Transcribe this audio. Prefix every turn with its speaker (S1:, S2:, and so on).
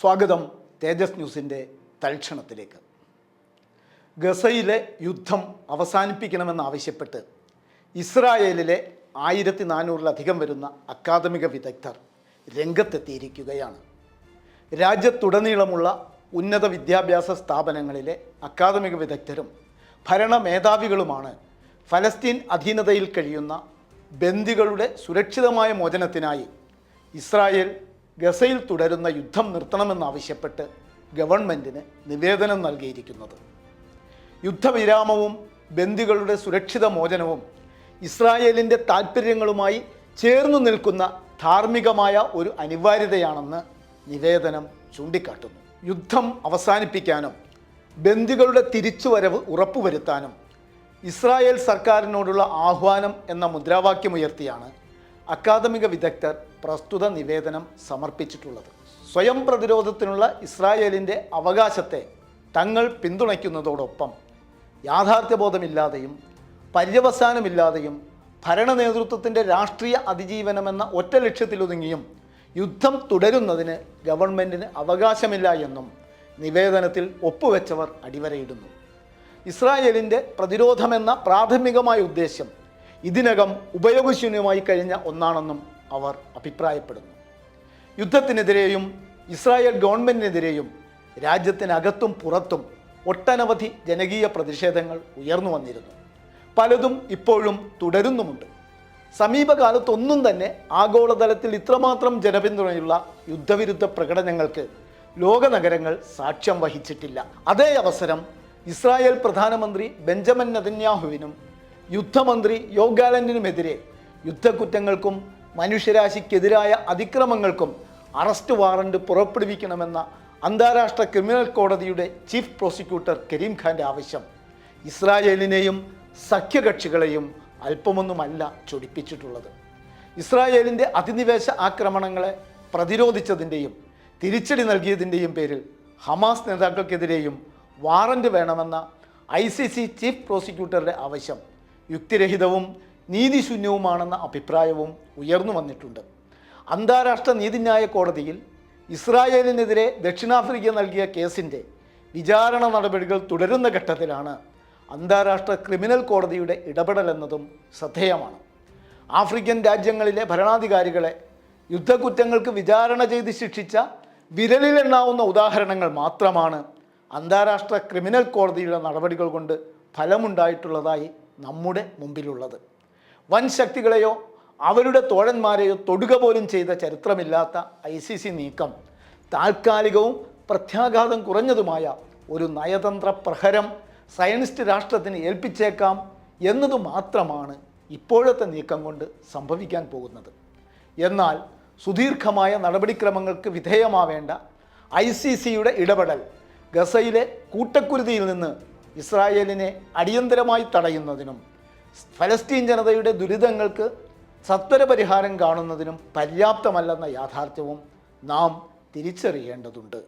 S1: സ്വാഗതം തേജസ് ന്യൂസിന്റെ തൽക്ഷണത്തിലേക്ക്. ഗസയിലെ യുദ്ധം അവസാനിപ്പിക്കണമെന്നാവശ്യപ്പെട്ട് ഇസ്രായേലിലെ ആയിരത്തി നാനൂറിലധികം വരുന്ന അക്കാദമിക വിദഗ്ധർ രംഗത്തെത്തിയിരിക്കുകയാണ്. രാജ്യത്തുടനീളമുള്ള ഉന്നത വിദ്യാഭ്യാസ സ്ഥാപനങ്ങളിലെ അക്കാദമിക വിദഗ്ധരും ഭരണ മേധാവികളുമാണ് ഫലസ്തീൻ അധീനതയിൽ കഴിയുന്ന ബന്ദികളുടെ സുരക്ഷിതമായ മോചനത്തിനായി ഇസ്രായേൽ ഗസയിൽ തുടരുന്ന യുദ്ധം നിർത്തണമെന്നാവശ്യപ്പെട്ട് ഗവൺമെന്റിന് നിവേദനം നൽകിയിരിക്കുന്നത്. യുദ്ധവിരാമവും ബന്ദികളുടെ സുരക്ഷിത മോചനവും ഇസ്രായേലിന്റെ താൽപ്പര്യങ്ങളുമായി ചേർന്നു നിൽക്കുന്ന ധാർമ്മികമായ ഒരു അനിവാര്യതയാണെന്ന് നിവേദനം ചൂണ്ടിക്കാട്ടുന്നു. യുദ്ധം അവസാനിപ്പിക്കാനും ബന്ദികളുടെ തിരിച്ചുവരവ് ഉറപ്പുവരുത്താനും ഇസ്രായേൽ സർക്കാരിനോടുള്ള ആഹ്വാനം എന്ന മുദ്രാവാക്യമുയർത്തിയാണ് അക്കാദമിക വിദഗ്ധർ പ്രസ്തുത നിവേദനം സമർപ്പിച്ചിട്ടുള്ളത്. സ്വയം പ്രതിരോധത്തിനുള്ള ഇസ്രായേലിന്റെ അവകാശത്തെ തങ്ങൾ പിന്തുണയ്ക്കുന്നതോടൊപ്പം യാഥാർത്ഥ്യബോധമില്ലാതെയും പര്യവസാനമില്ലാതെയും ഭരണ നേതൃത്വത്തിന്റെ രാഷ്ട്രീയ അതിജീവനമെന്ന ഒറ്റ ലക്ഷ്യത്തിലൊതുങ്ങിയും യുദ്ധം തുടരുന്നതിന് ഗവൺമെന്റിന് അവകാശമില്ല എന്നും നിവേദനത്തിൽ ഒപ്പുവെച്ചവർ അടിവരയിടുന്നു. ഇസ്രായേലിന്റെ പ്രതിരോധമെന്ന പ്രാഥമികമായ ഉദ്ദേശ്യം ഇതിനകം ഉപയോഗശൂന്യമായി കഴിഞ്ഞ ഒന്നാണെന്നും അവർ അഭിപ്രായപ്പെടുന്നു. യുദ്ധത്തിനെതിരെയും ഇസ്രായേൽ ഗവൺമെന്റിനെതിരെയും രാജ്യത്തിനകത്തും പുറത്തും ഒട്ടനവധി ജനകീയ പ്രതിഷേധങ്ങൾ ഉയർന്നു വന്നിരുന്നു. പലതും ഇപ്പോഴും തുടരുന്നുമുണ്ട്. സമീപകാലത്തൊന്നും തന്നെ ആഗോളതലത്തിൽ ഇത്രമാത്രം ജനപിന്തുണയുള്ള യുദ്ധവിരുദ്ധ പ്രകടനങ്ങൾക്ക് ലോകനഗരങ്ങൾ സാക്ഷ്യം വഹിച്ചിട്ടില്ല. അതേ അവസരം ഇസ്രായേൽ പ്രധാനമന്ത്രി ബെഞ്ചമിൻ നെതന്യാഹുവിനും യുദ്ധമന്ത്രി യോഗാലൻഡിനുമെതിരെ യുദ്ധക്കുറ്റങ്ങൾക്കും മനുഷ്യരാശിക്കെതിരായ അതിക്രമങ്ങൾക്കും അറസ്റ്റ് വാറണ്ട് പുറപ്പെടുവിക്കണമെന്ന അന്താരാഷ്ട്ര ക്രിമിനൽ കോടതിയുടെ ചീഫ് പ്രോസിക്യൂട്ടർ കരീം ഖാന്റെ ആവശ്യം. ഇസ്രായേലിനെയും സഖ്യകക്ഷികളെയും അല്പമൊന്നുമല്ല ചൊടിപ്പിച്ചിട്ടുള്ളത്. ഇസ്രായേലിന്റെ അധിനിവേശ ആക്രമണങ്ങളെ പ്രതിരോധിച്ചതിന്റെയും തിരിച്ചടി നൽകിയതിന്റെയും പേരിൽ ഹമാസ് നേതാക്കൾക്കെതിരെയും വാറന്റ് വേണമെന്ന ഐ സി സി ചീഫ് പ്രോസിക്യൂട്ടറുടെ ആവശ്യം യുക്തിരഹിതവും നീതിശൂന്യവുമാണെന്ന അഭിപ്രായവും ഉയർന്നു വന്നിട്ടുണ്ട്. അന്താരാഷ്ട്ര നീതിന്യായ കോടതിയിൽ ഇസ്രായേലിനെതിരെ ദക്ഷിണാഫ്രിക്ക നൽകിയ കേസിന്റെ വിചാരണ നടപടികൾ തുടരുന്ന ഘട്ടത്തിലാണ് അന്താരാഷ്ട്ര ക്രിമിനൽ കോടതിയുടെ ഇടപെടലെന്നതും ശ്രദ്ധേയമാണ്. ആഫ്രിക്കൻ രാജ്യങ്ങളിലെ ഭരണാധികാരികളെ യുദ്ധകുറ്റങ്ങൾക്ക് വിചാരണ ചെയ്ത് ശിക്ഷിച്ച വിരലിലെണ്ണാവുന്ന ഉദാഹരണങ്ങൾ മാത്രമാണ് അന്താരാഷ്ട്ര ക്രിമിനൽ കോടതിയുടെ നടപടികൾ കൊണ്ട് ഫലമുണ്ടായിട്ടുള്ളതായി നമ്മുടെ മുമ്പിലുള്ളത്. വൻ ശക്തികളെയോ അവരുടെ തോഴന്മാരെയോ തൊടുക പോലും ചെയ്ത ചരിത്രമില്ലാത്ത ഐ സി സി നീക്കം താൽക്കാലികവും പ്രത്യാഘാതം കുറഞ്ഞതുമായ ഒരു നയതന്ത്ര പ്രഹരം സയനിസ്റ്റ് രാഷ്ട്രത്തിന് ഏൽപ്പിച്ചേക്കാം എന്നതു മാത്രമാണ് ഇപ്പോഴത്തെ നീക്കം കൊണ്ട് സംഭവിക്കാൻ പോകുന്നത്. എന്നാൽ സുദീർഘമായ നടപടിക്രമങ്ങൾക്ക് വിധേയമാവേണ്ട ഐ സി സിയുടെ ഇടപെടൽ ഗസയിലെ കൂട്ടക്കുരുതിയിൽ നിന്ന് ഇസ്രായേലിനെ അടിയന്തരമായി തടയുന്നതിനും ഫലസ്തീൻ ജനതയുടെ ദുരിതങ്ങൾക്ക് സത്വര പരിഹാരം കാണുന്നതിനും പര്യാപ്തമല്ലെന്ന യാഥാർത്ഥ്യവും നാം തിരിച്ചറിയേണ്ടതുണ്ട്.